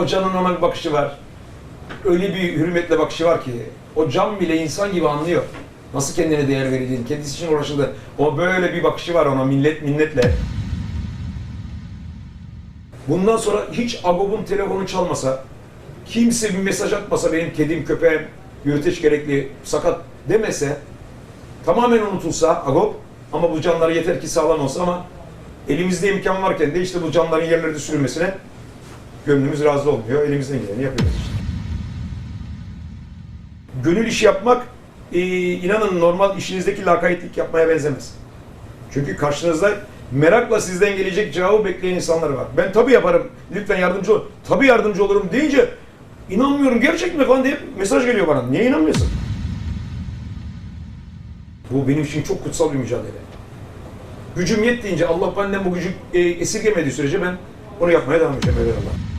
O canın ona bir bakışı var. Öyle bir hürmetle bakışı var ki o can bile insan gibi anlıyor. Nasıl kendine değer verildiğini, kendisi için uğraşıldı. O böyle bir bakışı var ona millet minnetle. Bundan sonra hiç Agop'un telefonu çalmasa, kimse bir mesaj atmasa benim kedim, köpeğim, yürüteç gerekli, sakat demese, tamamen unutulsa Agop, ama bu canları yeter ki sağlam olsa ama elimizde imkan varken de işte bu canların yerlerde sürülmesine gönlümüz razı olmuyor. Elimizden geleni yapıyoruz işte. Gönül işi yapmak, e, inanın normal işinizdeki lakaytlık yapmaya benzemez. Çünkü karşınızda merakla sizden gelecek cevabı bekleyen insanlar var. Ben tabii yaparım, lütfen yardımcı ol. Tabii yardımcı olurum deyince inanmıyorum gerçek mi falan diye mesaj geliyor bana. Niye inanmıyorsun? Bu benim için çok kutsal bir mücadele. Gücüm yettiğince Allah benden bu gücü e, esirgemediği sürece ben onu yapmaya devam edeceğim. Allah.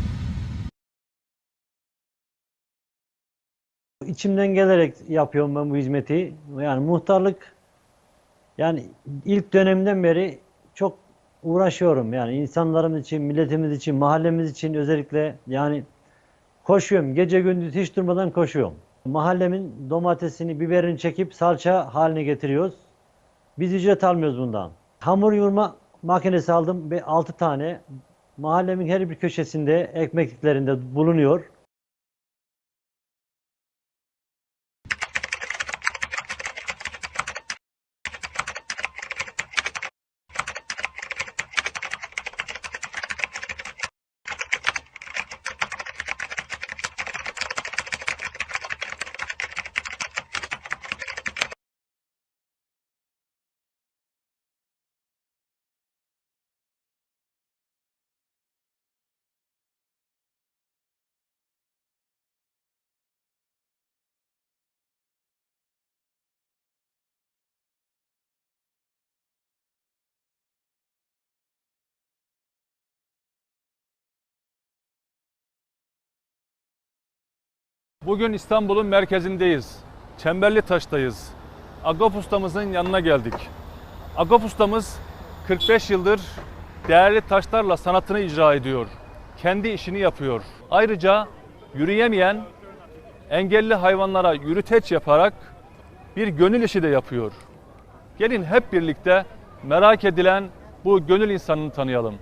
İçimden gelerek yapıyorum ben bu hizmeti. Yani muhtarlık yani ilk dönemden beri çok uğraşıyorum. Yani insanlarımız için, milletimiz için, mahallemiz için özellikle yani koşuyorum. Gece gündüz hiç durmadan koşuyorum. Mahallemin domatesini, biberini çekip salça haline getiriyoruz. Biz ücret almıyoruz bundan. Hamur yoğurma makinesi aldım ve 6 tane. Mahallemin her bir köşesinde, ekmekliklerinde bulunuyor. Bugün İstanbul'un merkezindeyiz. Çemberli Taş'tayız. Agop ustamızın yanına geldik. Agop ustamız 45 yıldır değerli taşlarla sanatını icra ediyor. Kendi işini yapıyor. Ayrıca yürüyemeyen engelli hayvanlara yürüteç yaparak bir gönül işi de yapıyor. Gelin hep birlikte merak edilen bu gönül insanını tanıyalım.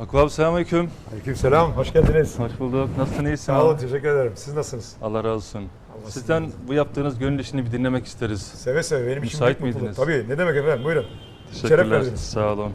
Akıl abi selamünaleyküm. Aleykümselam, hoş geldiniz. Hoş bulduk. Nasılsın? İyisin Sağ olun, abi? teşekkür ederim. Siz nasılsınız? Allah razı olsun. Allah Sizden bu yaptığınız gönül işini bir dinlemek isteriz. Seve seve, benim için Müsait büyük mutluluk. miydiniz? Tabii, ne demek efendim, buyurun. Şeref Teşekkürler. verdiniz. Sağ olun.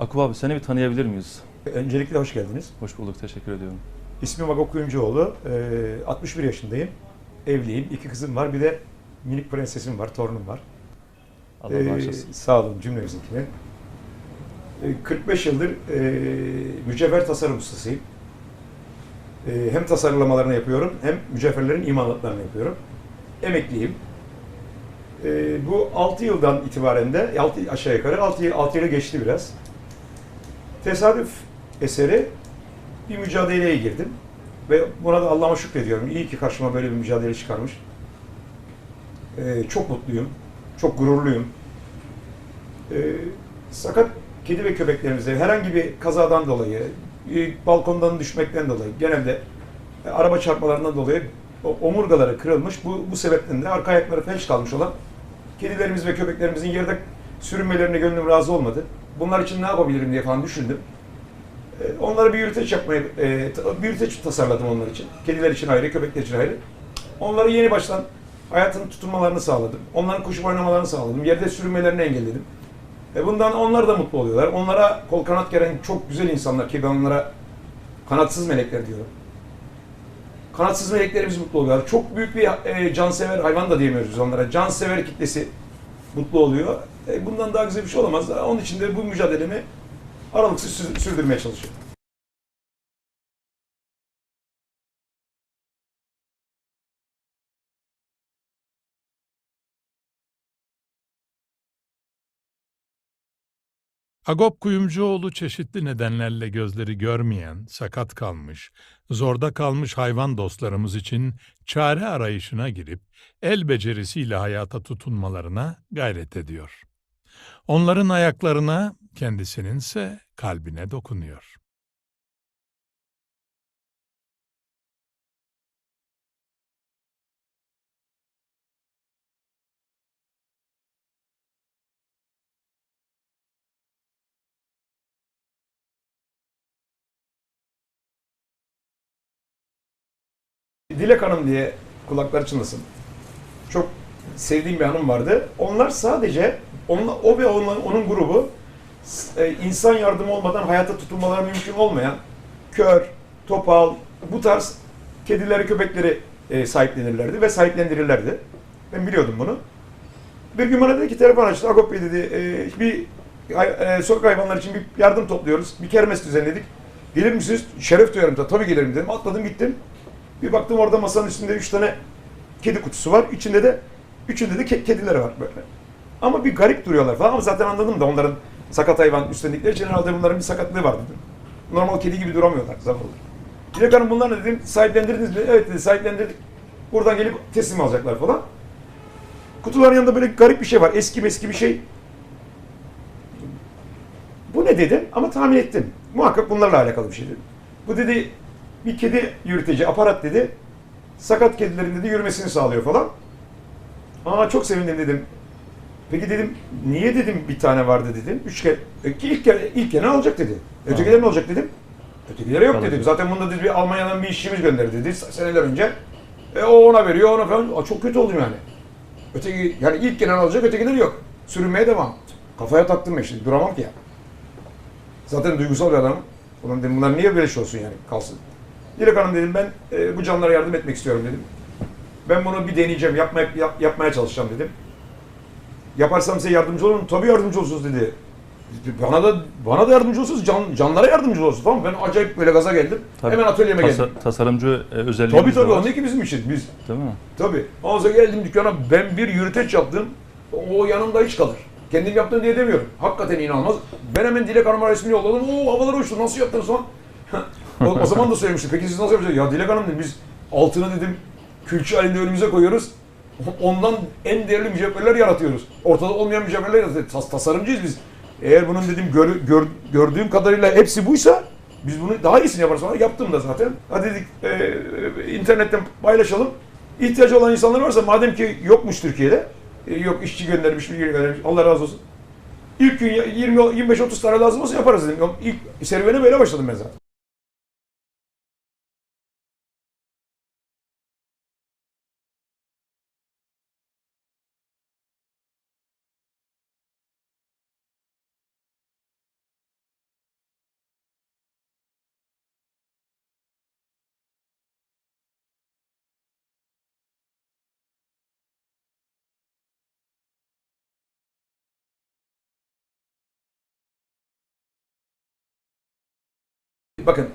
Akup abi seni bir tanıyabilir miyiz? Öncelikle hoş geldiniz. Hoş bulduk. Teşekkür ediyorum. İsmim Agop Kuyumcuoğlu, Ee, 61 yaşındayım. Evliyim, iki kızım var, bir de minik prensesim var, torunum var. Allah Ee, bağışlasın. Sağ olun cümlemizinkine. Ee, 45 yıldır e, mücevher tasarım ustasıyım. Ee, hem tasarlamalarını yapıyorum, hem mücevherlerin imalatlarını yapıyorum. Emekliyim. Ee, bu 6 yıldan itibaren de, 6 aşağı yukarı 6 yıl, 6 yılı geçti biraz. Tesadüf eseri bir mücadeleye girdim. Ve buna da Allah'a şükrediyorum. İyi ki karşıma böyle bir mücadele çıkarmış. Ee, çok mutluyum. Çok gururluyum. Ee, sakat kedi ve köpeklerimizde herhangi bir kazadan dolayı, balkondan düşmekten dolayı, genelde e, araba çarpmalarından dolayı omurgaları kırılmış. Bu, bu sebepten de arka ayakları felç kalmış olan kedilerimiz ve köpeklerimizin yerde sürünmelerine gönlüm razı olmadı. Bunlar için ne yapabilirim diye falan düşündüm. E, Onlara bir yürüteç yapmayı, e, bir yürüteç tasarladım onlar için. Kediler için ayrı, köpekler için ayrı. Onları yeni baştan hayatın tutunmalarını sağladım. Onların koşup oynamalarını sağladım. Yerde sürünmelerini engelledim. E bundan onlar da mutlu oluyorlar. Onlara kol kanat geren çok güzel insanlar ki ben onlara kanatsız melekler diyorum. Kanatsız meleklerimiz mutlu oluyorlar. Çok büyük bir e, cansever hayvan da diyemiyoruz onlara. Cansever kitlesi mutlu oluyor. E, bundan daha güzel bir şey olamaz. Onun için de bu mücadelemi aralıksız sür- sürdürmeye çalışıyorum. Agop Kuyumcuoğlu çeşitli nedenlerle gözleri görmeyen, sakat kalmış, zorda kalmış hayvan dostlarımız için çare arayışına girip el becerisiyle hayata tutunmalarına gayret ediyor. Onların ayaklarına, kendisininse kalbine dokunuyor. Dilek Hanım diye kulakları çınlasın. Çok sevdiğim bir hanım vardı. Onlar sadece, onla, o ve onun, onun grubu e, insan yardımı olmadan hayata tutunmaları mümkün olmayan kör, topal, bu tarz kedileri, köpekleri e, sahiplenirlerdi ve sahiplendirirlerdi. Ben biliyordum bunu. Bir gün bana dedi ki telefon açtı. Agop Bey dedi e, bir e, sokak hayvanları için bir yardım topluyoruz. Bir kermes düzenledik. Gelir misiniz? Şeref duyarım da. Tabii gelirim dedim. Atladım gittim. Bir baktım orada masanın üstünde üç tane kedi kutusu var. İçinde de üçünde de ke- kedileri var böyle. Ama bir garip duruyorlar falan ama zaten anladım da onların sakat hayvan üstlendikleri için herhalde bunların bir sakatlığı var dedim. Normal kedi gibi duramıyorlar zavallı. Dilek Hanım bunlar ne dedim, sahiplendirdiniz mi? Evet dedi, sahiplendirdik. Buradan gelip teslim alacaklar falan. Kutuların yanında böyle garip bir şey var, eski eski bir şey. Bu ne dedim ama tahmin ettim. Muhakkak bunlarla alakalı bir şey dedim. Bu dedi bir kedi yürüteci aparat dedi. Sakat kedilerin dedi yürümesini sağlıyor falan. Aa çok sevindim dedim. Peki dedim niye dedim bir tane vardı dedim. Üç kere ki ilk kere ilk kere alacak dedi. Ötekiler ne olacak dedim. Ötekilere yok Kalacak. dedim. Zaten bunda dedi bir Almanya'dan bir işçimiz gönderdi dedi seneler önce. E o ona veriyor ona falan. Aa, çok kötü oldum yani. Öteki yani ilk gelen alacak ötekileri yok. Sürünmeye devam. Kafaya taktım ben şimdi duramam ki ya. Zaten duygusal bir adamım. Ulan dedim bunlar niye böyle şey olsun yani kalsın. Dilek Hanım dedim ben e, bu canlara yardım etmek istiyorum dedim. Ben bunu bir deneyeceğim, yapmaya, yap- yapmaya çalışacağım dedim. Yaparsam size yardımcı olurum. Tabii yardımcı olursunuz dedi. Bana da bana da yardımcı olursunuz, can, canlara yardımcı olursunuz tamam? Ben acayip böyle gaza geldim. Tabii. Hemen atölyeme Tasa- geldim. tasarımcı e, özelliğimiz Tabii tabii onun ki bizim için. Biz Değil mi? Tabii. Ondan sonra geldim dükkana ben bir yürüteç yaptım. O yanımda hiç kalır. Kendim yaptım diye demiyorum. Hakikaten inanılmaz. Ben hemen Dilek Hanım'a resmini yolladım. Oo havalar uçtu nasıl yaptınız falan. O, o zaman da söylemiştim. Peki siz nasıl yapacaksınız? Ya Dilek Hanım dedim biz altını dedim külçe halinde önümüze koyuyoruz. Ondan en değerli mücevherler yaratıyoruz. Ortada olmayan mücevherler yaratıyoruz. Tas- tasarımcıyız biz. Eğer bunun dedim gör- gör- gördüğüm kadarıyla hepsi buysa biz bunu daha iyisini yaparız falan. Yaptım da zaten. Hadi dedik e, e, internetten paylaşalım. İhtiyacı olan insanlar varsa madem ki yokmuş Türkiye'de, e, yok işçi göndermiş, bilgi göndermiş, Allah razı olsun. İlk gün 20 25-30 tane lazım olsa yaparız dedim. İlk serüvene böyle başladım ben zaten. Bakın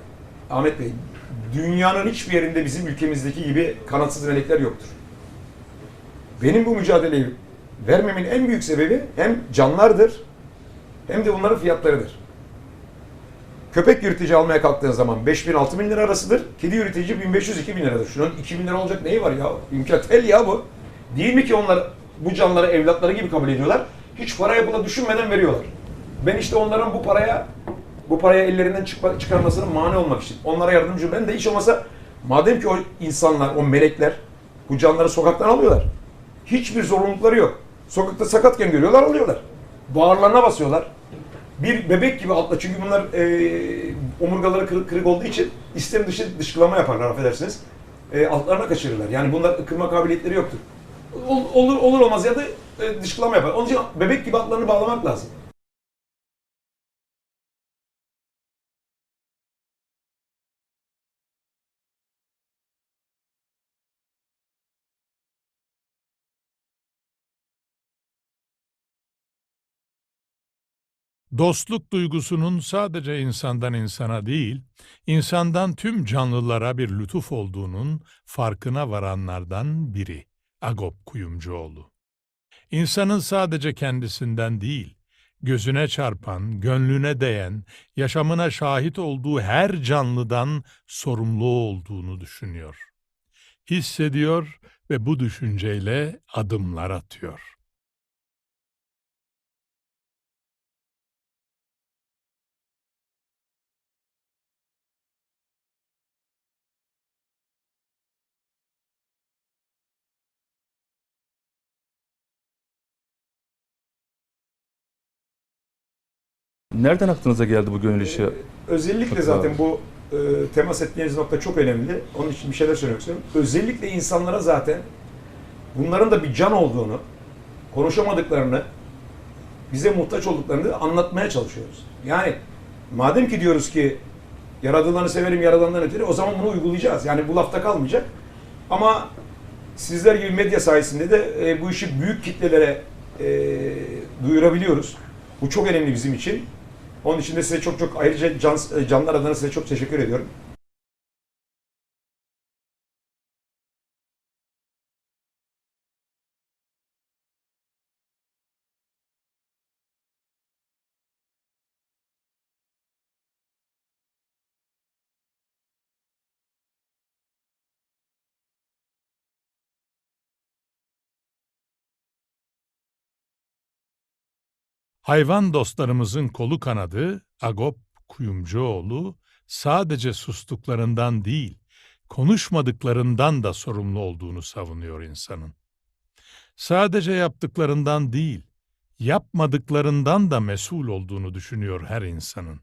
Ahmet Bey, dünyanın hiçbir yerinde bizim ülkemizdeki gibi kanatsız melekler yoktur. Benim bu mücadeleyi vermemin en büyük sebebi hem canlardır hem de bunların fiyatlarıdır. Köpek yürüteci almaya kalktığın zaman 5 bin 6 bin lira arasıdır. Kedi yürüteci 1500-2000 liradır. Şunun 2000 lira olacak neyi var ya? İmkan tel ya bu. Değil mi ki onlar bu canları evlatları gibi kabul ediyorlar? Hiç para yapıla düşünmeden veriyorlar. Ben işte onların bu paraya bu paraya ellerinden çıkma, çıkarmasına mani olmak için onlara yardımcı ben de hiç olmasa madem ki o insanlar, o melekler bu canları sokaktan alıyorlar. Hiçbir zorunlulukları yok. Sokakta sakatken görüyorlar alıyorlar. Bağırlarına basıyorlar. Bir bebek gibi atla çünkü bunlar e, omurgaları kırık, kırık olduğu için istem dışı dışkılama yaparlar affedersiniz. E, altlarına kaçırırlar. Yani bunlar ıkırma kabiliyetleri yoktur. Ol- olur olur olmaz ya da e, dışkılama yapar. Onun için bebek gibi altlarını bağlamak lazım. Dostluk duygusunun sadece insandan insana değil, insandan tüm canlılara bir lütuf olduğunun farkına varanlardan biri Agop Kuyumcuoğlu. İnsanın sadece kendisinden değil, gözüne çarpan, gönlüne değen, yaşamına şahit olduğu her canlıdan sorumlu olduğunu düşünüyor. Hissediyor ve bu düşünceyle adımlar atıyor. Nereden aklınıza geldi bu gönül işi? Özellikle Çok zaten bu e, temas ettiğiniz nokta çok önemli. Onun için bir şeyler söylemek istiyorum. Özellikle insanlara zaten bunların da bir can olduğunu, konuşamadıklarını, bize muhtaç olduklarını anlatmaya çalışıyoruz. Yani madem ki diyoruz ki yaradılanı severim yaradandan ötürü o zaman bunu uygulayacağız. Yani bu lafta kalmayacak. Ama sizler gibi medya sayesinde de e, bu işi büyük kitlelere e, duyurabiliyoruz. Bu çok önemli bizim için. Onun için de size çok çok ayrıca can, canlar adına size çok teşekkür ediyorum. Hayvan dostlarımızın kolu kanadı Agop Kuyumcuoğlu sadece sustuklarından değil, konuşmadıklarından da sorumlu olduğunu savunuyor insanın. Sadece yaptıklarından değil, yapmadıklarından da mesul olduğunu düşünüyor her insanın.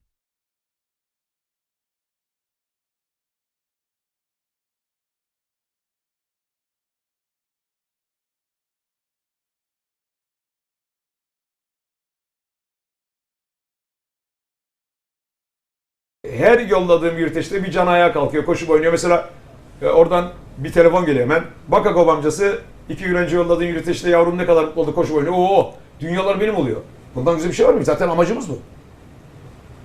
Her yolladığım yürüteçte bir can ayağa kalkıyor, koşup oynuyor. Mesela e, oradan bir telefon geliyor hemen. Bakakov amcası iki gün önce yolladığın yürüteçte yavrum ne kadar mutlu oldu koşup oynuyor. Oo, dünyalar benim oluyor. Bundan güzel bir şey var mı? Zaten amacımız bu.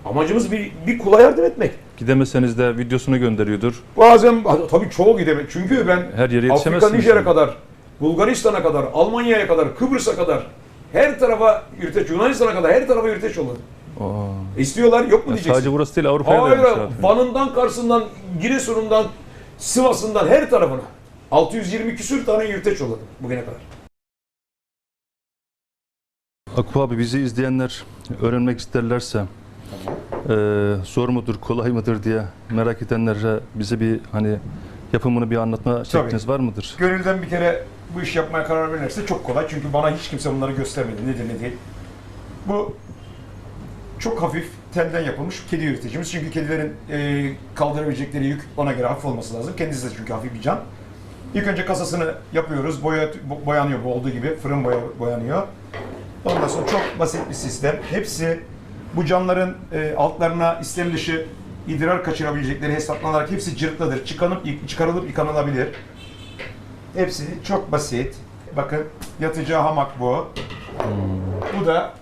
Amacımız bir, bir kula yardım etmek. Gidemeseniz de videosunu gönderiyordur. Bazen tabii çoğu gidemek. Çünkü ben Her yere Afrika. Nijer'e kadar, Bulgaristan'a kadar, Almanya'ya kadar, Kıbrıs'a kadar her tarafa yürüteç, Yunanistan'a kadar her tarafa yürüteç yolladım. Aa. E istiyorlar yok mu diyeceksin? sadece burası değil Avrupa'ya da Hayır, yapmışlar. Van'ından, Kars'ından, Giresun'undan, Sivas'ından her tarafına. 620 küsür tane yürüteç yolladım bugüne kadar. Akup abi bizi izleyenler öğrenmek isterlerse eee, zor mudur, kolay mıdır diye merak edenlere bize bir hani yapımını bir anlatma şekliniz var mıdır? Gönülden bir kere bu iş yapmaya karar verirse çok kolay. Çünkü bana hiç kimse bunları göstermedi. Nedir ne değil. Bu çok hafif telden yapılmış kedi yürütecimiz. Çünkü kedilerin e, kaldırabilecekleri yük ona göre hafif olması lazım. Kendisi de çünkü hafif bir can. İlk önce kasasını yapıyoruz. Boya, bo- boyanıyor bu olduğu gibi. Fırın boya, boyanıyor. Ondan sonra çok basit bir sistem. Hepsi bu canların e, altlarına istem dışı idrar kaçırabilecekleri hesaplanarak hepsi cırtladır. Çıkanıp, çıkarılıp yıkanılabilir. Hepsi çok basit. Bakın yatacağı hamak bu. Bu da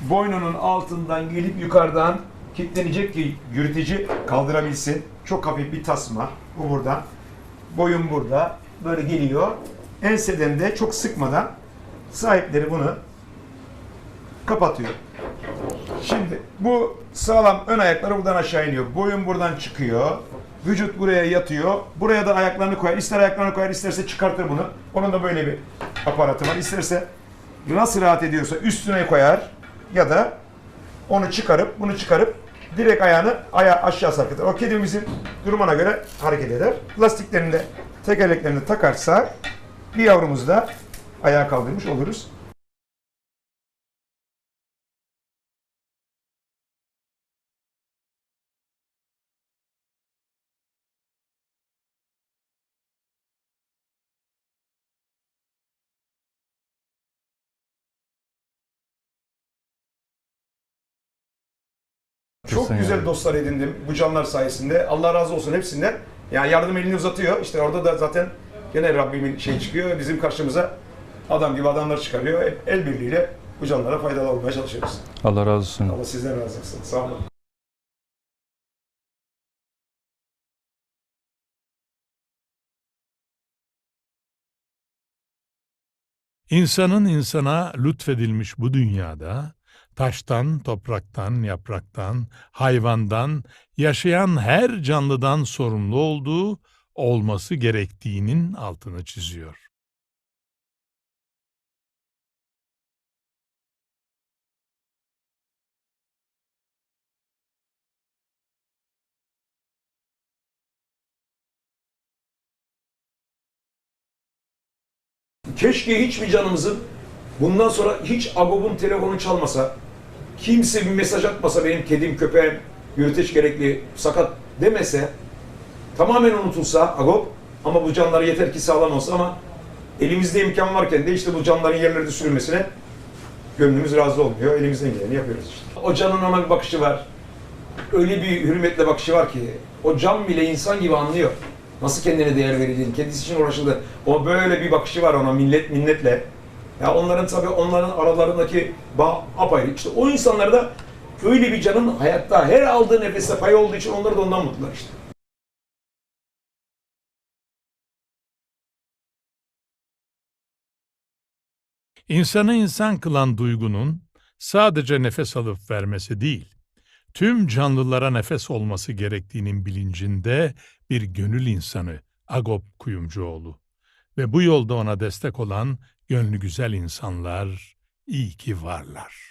boynunun altından gelip yukarıdan kilitlenecek ki yürüteci kaldırabilsin. Çok hafif bir tasma. Bu burada. Boyun burada. Böyle geliyor. Enseden de çok sıkmadan sahipleri bunu kapatıyor. Şimdi bu sağlam ön ayakları buradan aşağı iniyor. Boyun buradan çıkıyor. Vücut buraya yatıyor. Buraya da ayaklarını koyar. İster ayaklarını koyar, isterse çıkartır bunu. Onun da böyle bir aparatı var. İsterse nasıl rahat ediyorsa üstüne koyar ya da onu çıkarıp bunu çıkarıp direkt ayağını aya aşağı sarkıtır. O kedimizin durumuna göre hareket eder. Lastiklerini de tekerleklerini takarsa bir yavrumuzu da ayağa kaldırmış oluruz. Çok Kesin güzel yani. dostlar edindim bu canlar sayesinde. Allah razı olsun hepsinden. Yani yardım elini uzatıyor. İşte orada da zaten gene Rabbimin şey çıkıyor. Bizim karşımıza adam gibi adamlar çıkarıyor. Hep el birliğiyle bu canlara faydalı olmaya çalışıyoruz. Allah razı olsun. Allah sizden razı olsun. Sağ olun. İnsanın insana lütfedilmiş bu dünyada, taştan, topraktan, yapraktan, hayvandan, yaşayan her canlıdan sorumlu olduğu, olması gerektiğinin altını çiziyor. Keşke hiçbir canımızın bundan sonra hiç Agop'un telefonu çalmasa, kimse bir mesaj atmasa benim kedim, köpeğim, yürüteç gerekli, sakat demese, tamamen unutulsa Agop ama bu canlar yeter ki sağlam olsa ama elimizde imkan varken de işte bu canların yerlerde sürülmesine gönlümüz razı olmuyor. Elimizden geleni yapıyoruz işte. O canın ona bir bakışı var. Öyle bir hürmetle bakışı var ki o can bile insan gibi anlıyor. Nasıl kendine değer verildiğini, kendisi için uğraşıldı. O böyle bir bakışı var ona millet minnetle. Ya onların tabii onların aralarındaki bağ apayrı. İşte o insanlar da öyle bir canın hayatta her aldığı nefeste pay olduğu için onlar da ondan mutlular işte. İnsanı insan kılan duygunun sadece nefes alıp vermesi değil, tüm canlılara nefes olması gerektiğinin bilincinde bir gönül insanı Agop Kuyumcuoğlu. Ve bu yolda ona destek olan gönlü güzel insanlar iyi ki varlar.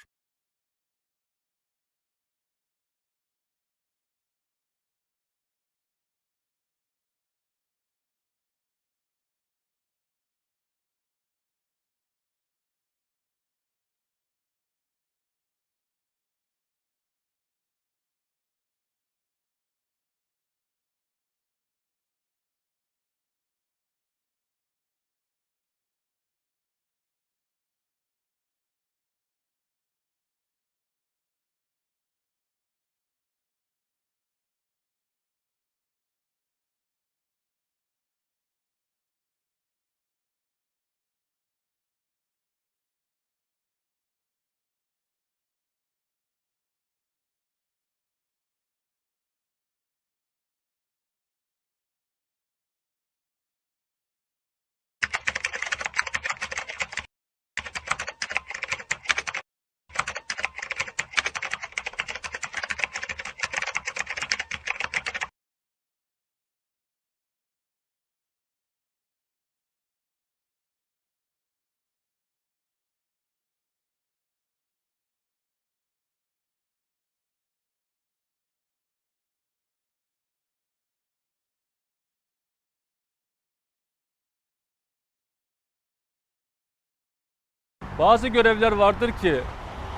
Bazı görevler vardır ki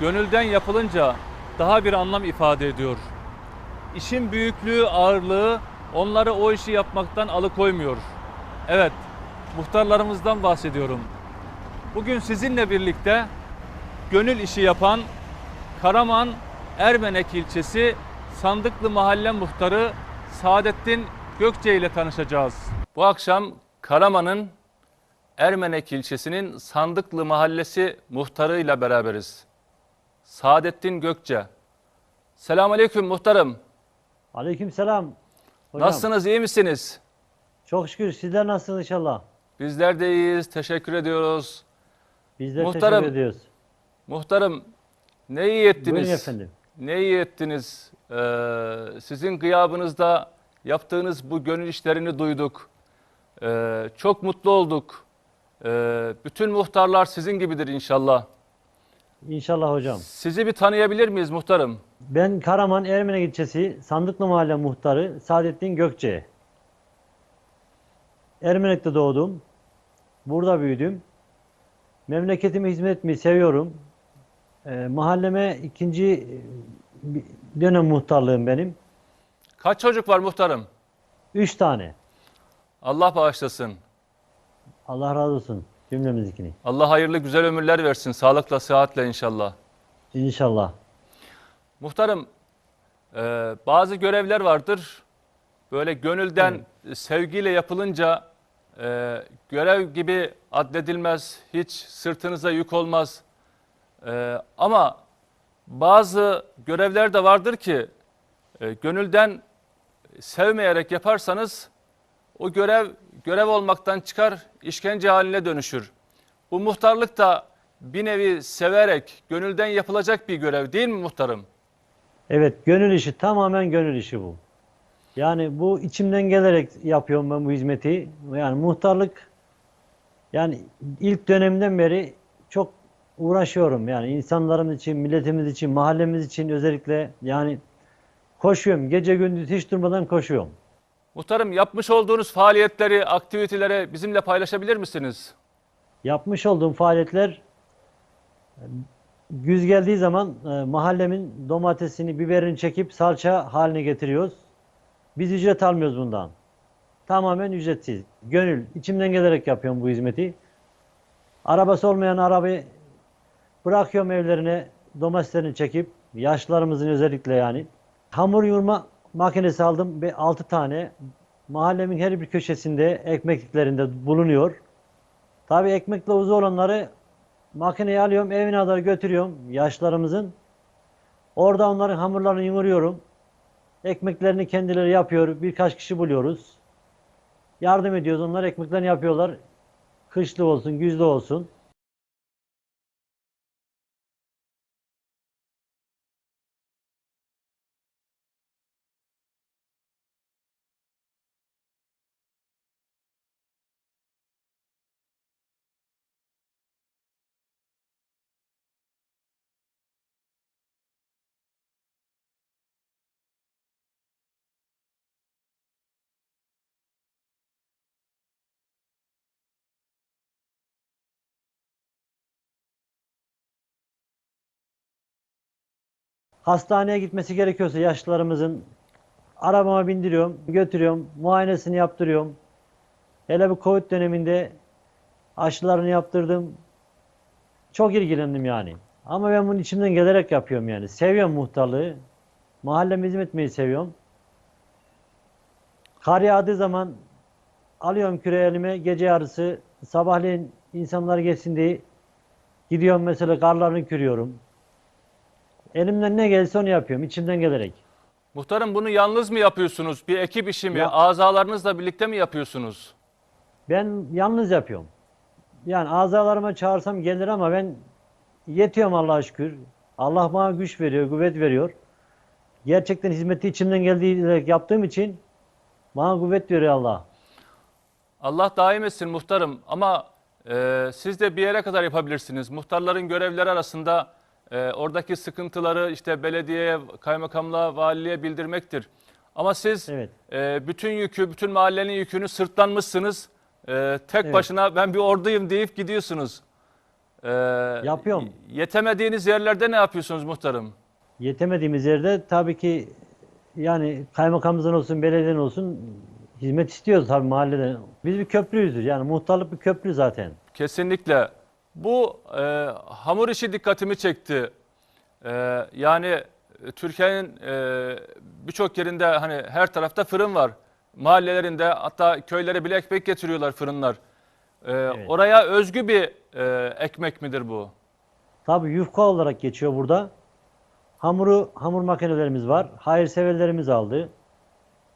gönülden yapılınca daha bir anlam ifade ediyor. İşin büyüklüğü, ağırlığı onları o işi yapmaktan alıkoymuyor. Evet, muhtarlarımızdan bahsediyorum. Bugün sizinle birlikte gönül işi yapan Karaman Ermenek ilçesi Sandıklı Mahalle Muhtarı Saadettin Gökçe ile tanışacağız. Bu akşam Karaman'ın Ermenek ilçesinin Sandıklı Mahallesi muhtarıyla beraberiz. Saadettin Gökçe. Selamun Aleyküm muhtarım. Aleykümselam. Hocam, Nasılsınız, iyi misiniz? Çok şükür. Sizler nasılsınız inşallah? Bizler de iyiyiz, teşekkür ediyoruz. Biz de Muhtarım, teşekkür ediyoruz. Muhtarım, ne iyi ettiniz. Buyurun efendim. Ne iyi ettiniz. Ee, sizin gıyabınızda yaptığınız bu gönül işlerini duyduk. Ee, çok mutlu olduk. Ee, bütün muhtarlar sizin gibidir inşallah. İnşallah hocam. Sizi bir tanıyabilir miyiz muhtarım? Ben Karaman Ermenek ilçesi Sandıklı Mahalle Muhtarı Saadettin Gökçe. Ermenek'te doğdum. Burada büyüdüm. Memleketime hizmet etmeyi seviyorum. Ee, mahalleme ikinci e, dönem muhtarlığım benim. Kaç çocuk var muhtarım? Üç tane. Allah bağışlasın. Allah razı olsun cümlemizdekini. Allah hayırlı güzel ömürler versin. Sağlıkla, sıhhatle inşallah. İnşallah. Muhtarım, e, bazı görevler vardır. Böyle gönülden sevgiyle yapılınca e, görev gibi addedilmez. Hiç sırtınıza yük olmaz. Ee, ama bazı görevler de vardır ki e, gönülden sevmeyerek yaparsanız o görev görev olmaktan çıkar, işkence haline dönüşür. Bu muhtarlık da bir nevi severek, gönülden yapılacak bir görev değil mi muhtarım? Evet, gönül işi tamamen gönül işi bu. Yani bu içimden gelerek yapıyorum ben bu hizmeti. Yani muhtarlık yani ilk dönemden beri çok uğraşıyorum. Yani insanlarımız için, milletimiz için, mahallemiz için özellikle yani koşuyorum. Gece gündüz hiç durmadan koşuyorum. Muhtarım yapmış olduğunuz faaliyetleri, aktiviteleri bizimle paylaşabilir misiniz? Yapmış olduğum faaliyetler e, güz geldiği zaman e, mahallemin domatesini, biberini çekip salça haline getiriyoruz. Biz ücret almıyoruz bundan. Tamamen ücretsiz. Gönül, içimden gelerek yapıyorum bu hizmeti. Arabası olmayan arabayı bırakıyorum evlerine domateslerini çekip yaşlılarımızın özellikle yani. Hamur yoğurma makinesi aldım ve 6 tane mahallemin her bir köşesinde ekmekliklerinde bulunuyor. Tabii ekmekle uzun olanları makineye alıyorum, evine kadar götürüyorum yaşlarımızın. Orada onların hamurlarını yoğuruyorum. Ekmeklerini kendileri yapıyor. Birkaç kişi buluyoruz. Yardım ediyoruz. Onlar ekmeklerini yapıyorlar. Kışlı olsun, güzlü olsun. Hastaneye gitmesi gerekiyorsa yaşlılarımızın arabama bindiriyorum, götürüyorum, muayenesini yaptırıyorum. Hele bu Covid döneminde aşılarını yaptırdım. Çok ilgilendim yani. Ama ben bunu içimden gelerek yapıyorum yani. Seviyorum muhtarlığı. Mahalleme hizmet etmeyi seviyorum. Kar yağdığı zaman alıyorum küreği elime gece yarısı sabahleyin insanlar geçsin diye gidiyorum mesela karlarını kürüyorum. Elimden ne gelirse onu yapıyorum içimden gelerek. Muhtarım bunu yalnız mı yapıyorsunuz? Bir ekip işi mi? Ya- Azalarınızla birlikte mi yapıyorsunuz? Ben yalnız yapıyorum. Yani azalarıma çağırsam gelir ama ben yetiyorum Allah'a şükür. Allah bana güç veriyor, kuvvet veriyor. Gerçekten hizmeti içimden geldiği yaptığım için bana kuvvet veriyor Allah. Allah daim etsin muhtarım ama e, siz de bir yere kadar yapabilirsiniz. Muhtarların görevleri arasında e, oradaki sıkıntıları işte belediyeye, kaymakamlığa, valiliğe bildirmektir. Ama siz Evet. e, bütün yükü, bütün mahallenin yükünü sırtlanmışsınız. E, tek Evet. başına ben bir orduyum deyip gidiyorsunuz. E, Yapıyorum. Yetemediğiniz yerlerde ne yapıyorsunuz muhtarım? Yetemediğimiz yerde tabii ki yani kaymakamımızdan olsun, belediyeden olsun hizmet istiyoruz tabii mahalleden. Biz bir köprüyüzdür. Yani muhtarlık bir köprü zaten. Kesinlikle. Bu e, hamur işi dikkatimi çekti. E, yani e, Türkiye'nin e, birçok yerinde hani her tarafta fırın var. Mahallelerinde hatta köylere bile ekmek getiriyorlar fırınlar. E, Oraya özgü bir e, ekmek midir bu? Tabii yufka olarak geçiyor burada. Hamuru, hamur makinelerimiz var. Hayırseverlerimiz aldı.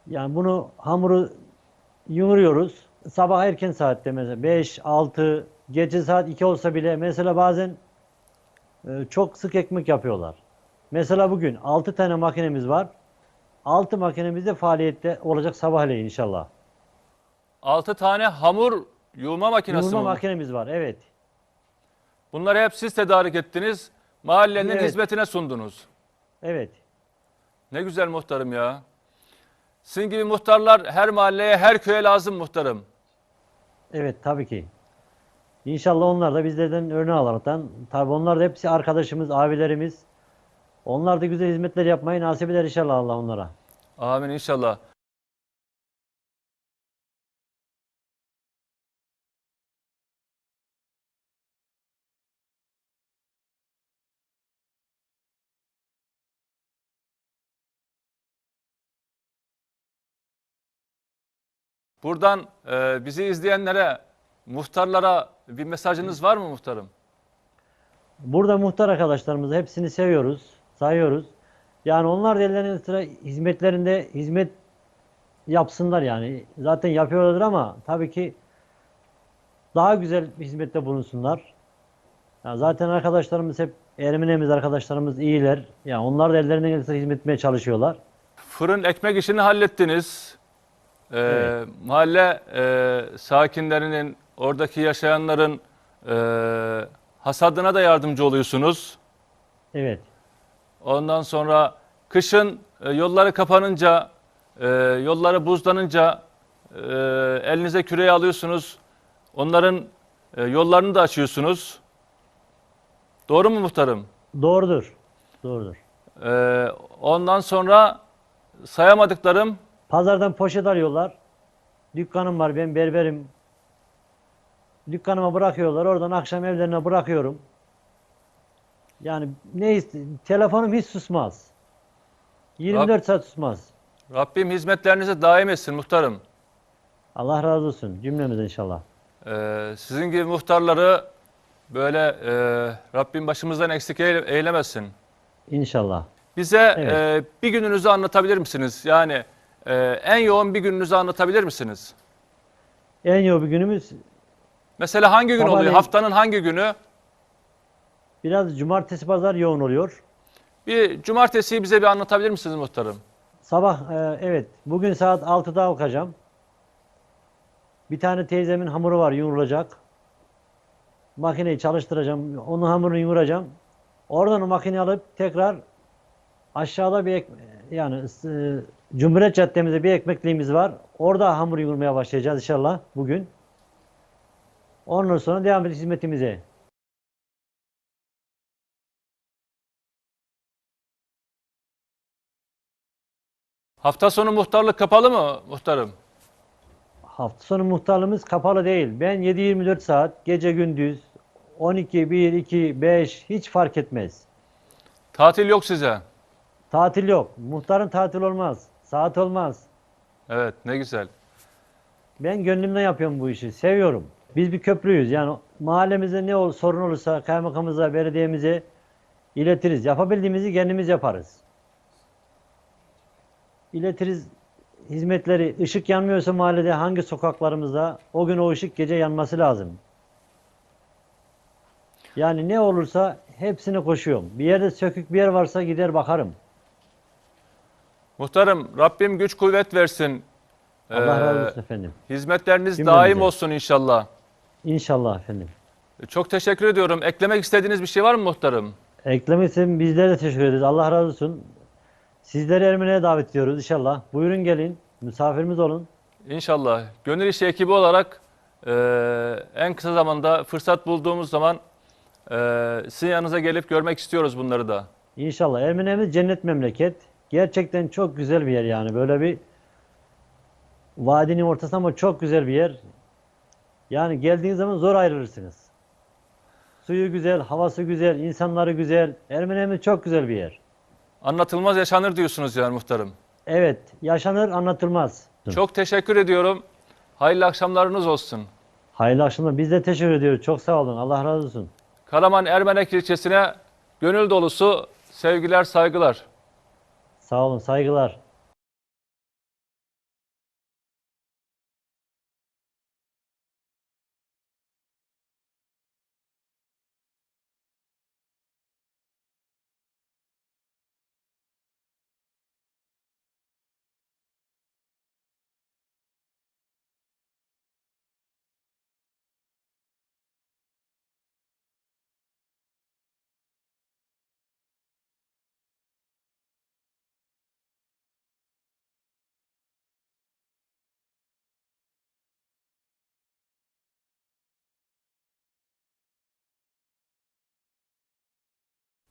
Yani bunu hamuru yoğuruyoruz. Sabah erken saatte mesela 5, 6, gece saat 2 olsa bile mesela bazen e, çok sık ekmek yapıyorlar. Mesela bugün 6 tane makinemiz var. 6 makinemiz de faaliyette olacak sabahleyin inşallah. 6 tane hamur yoğurma makinesi Yoğurma mi? makinemiz var. Evet. Bunları hep siz tedarik ettiniz. Mahallenin Evet. hizmetine sundunuz. Evet. Ne güzel muhtarım ya. Sizin gibi muhtarlar her mahalleye, her köye lazım muhtarım. Evet tabii ki. İnşallah onlar da bizlerden örnek alaraktan tabii onlar da hepsi arkadaşımız, abilerimiz. Onlar da güzel hizmetler yapmayı nasip eder inşallah Allah onlara. Amin inşallah. Buradan e, bizi izleyenlere, muhtarlara bir mesajınız var mı muhtarım? Burada muhtar arkadaşlarımızı hepsini seviyoruz, sayıyoruz. Yani onlar da ellerinin sıra hizmetlerinde hizmet yapsınlar yani. Zaten yapıyorlar ama tabii ki daha güzel bir hizmette bulunsunlar. Ya zaten arkadaşlarımız hep Ermenimiz arkadaşlarımız iyiler. Yani onlar da ellerinden gelirse hizmet etmeye çalışıyorlar. Fırın ekmek işini hallettiniz. Ee, Evet. Mahalle e, sakinlerinin, oradaki yaşayanların e, hasadına da yardımcı oluyorsunuz. Evet. Ondan sonra kışın e, yolları kapanınca, e, yolları buzlanınca e, elinize küreği alıyorsunuz. Onların e, yollarını da açıyorsunuz. Doğru mu muhtarım? Doğrudur. Doğrudur. E, ondan sonra sayamadıklarım Pazardan poşet alıyorlar. Dükkanım var, ben berberim. Dükkanıma bırakıyorlar. Oradan akşam evlerine bırakıyorum. Yani ne telefonum hiç susmaz. 24 saat susmaz. Rabbim hizmetlerinizi daim etsin muhtarım. Allah razı olsun cümlemiz inşallah. Ee, sizin gibi muhtarları böyle e, Rabbim başımızdan eksik eyle- eylemesin. İnşallah. Bize Evet. e, bir gününüzü anlatabilir misiniz? Yani e, en yoğun bir gününüzü anlatabilir misiniz? En yoğun bir günümüz Mesela hangi gün oluyor? Sabahleyin- Haftanın hangi günü? biraz cumartesi pazar yoğun oluyor. Bir cumartesiyi bize bir anlatabilir misiniz muhtarım? Sabah e, evet bugün saat 6'da kalkacağım. Bir tane teyzemin hamuru var yoğrulacak. Makineyi çalıştıracağım. Onun hamurunu yoğuracağım. Oradan o makineyi alıp tekrar aşağıda bir ek, yani e, Cumhuriyet Caddemizde bir ekmekliğimiz var. Orada hamur yoğurmaya başlayacağız inşallah bugün. Ondan sonra devam edeceğiz hizmetimize. Hafta sonu muhtarlık kapalı mı muhtarım? Hafta sonu muhtarlığımız kapalı değil. Ben 7-24 saat gece gündüz 12, 1, 2, 5 hiç fark etmez. Tatil yok size. Tatil yok. Muhtarın tatil olmaz. Saat olmaz. Evet ne güzel. Ben gönlümden yapıyorum bu işi. Seviyorum. Biz bir köprüyüz. Yani mahallemizde ne ol, sorun olursa kaymakamımıza, belediyemize iletiriz. Yapabildiğimizi kendimiz yaparız. İletiriz hizmetleri. Işık yanmıyorsa mahallede hangi sokaklarımızda o gün o ışık gece yanması lazım. Yani ne olursa hepsine koşuyorum. Bir yerde sökük bir yer varsa gider bakarım. Muhtarım Rabbim güç kuvvet versin. Allah Ee, razı olsun efendim. Hizmetleriniz Cümlemize. daim olsun inşallah. İnşallah efendim. Çok teşekkür ediyorum. Eklemek istediğiniz bir şey var mı muhtarım? Eklemek için bizlere de teşekkür ederiz. Allah razı olsun. Sizleri Ermeni'ye davet ediyoruz inşallah. Buyurun gelin. Misafirimiz olun. İnşallah. Gönül işi ekibi olarak e, en kısa zamanda fırsat bulduğumuz zaman e, sizin yanınıza gelip görmek istiyoruz bunları da. İnşallah. Ermeni'miz cennet memleket. Gerçekten çok güzel bir yer yani. Böyle bir vadinin ortası ama çok güzel bir yer. Yani geldiğiniz zaman zor ayrılırsınız. Suyu güzel, havası güzel, insanları güzel. Ermeni'miz çok güzel bir yer. Anlatılmaz yaşanır diyorsunuz yani muhtarım. Evet, yaşanır anlatılmaz. Çok teşekkür ediyorum. Hayırlı akşamlarınız olsun. Hayırlı akşamlar. Biz de teşekkür ediyoruz. Çok sağ olun. Allah razı olsun. Karaman Ermenek ilçesine gönül dolusu sevgiler, saygılar. Sağ olun. Saygılar.